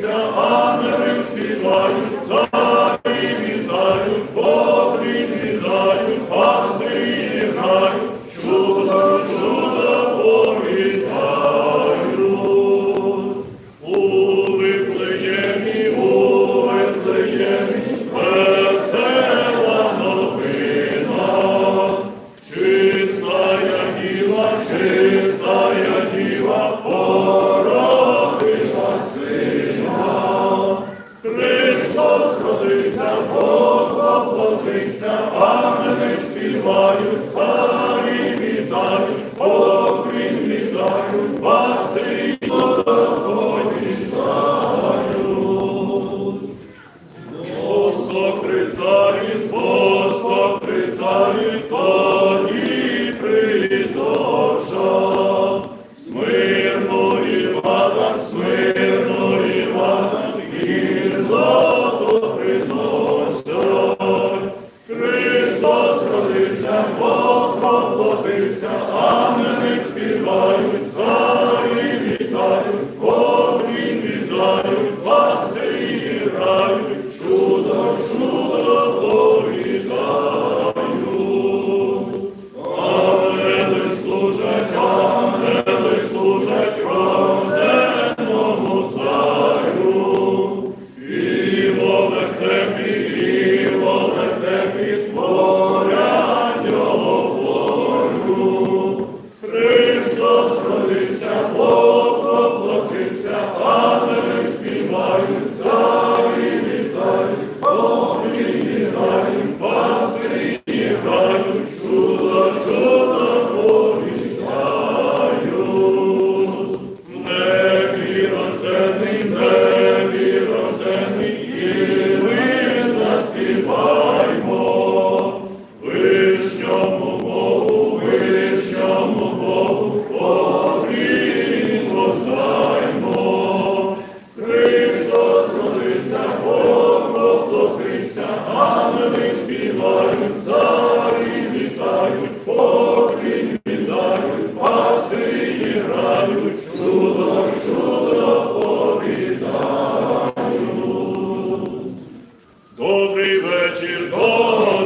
за. Бога. whoa Добрий вечір, добрий.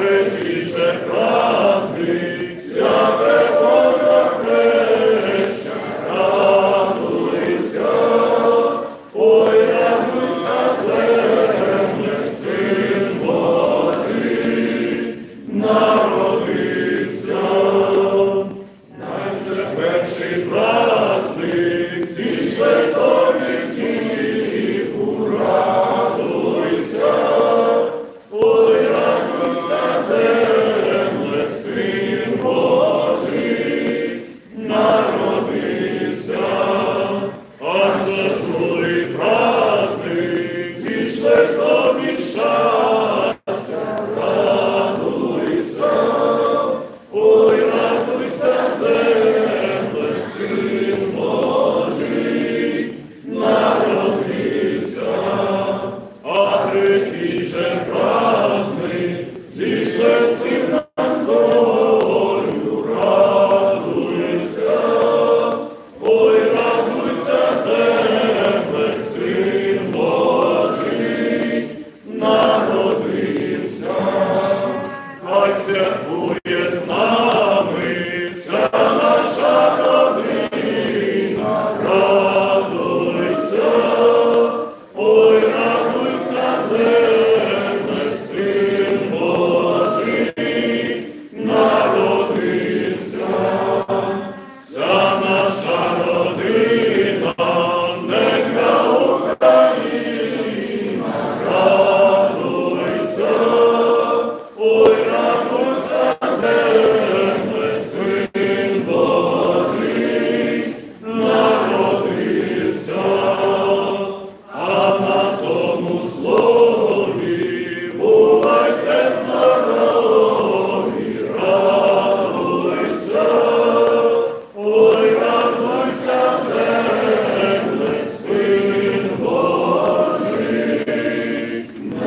Добре, тіше край. Тише праздник, зійшли всім нам зорю, радуйся, радуйся, земле, син народився, хай святкує.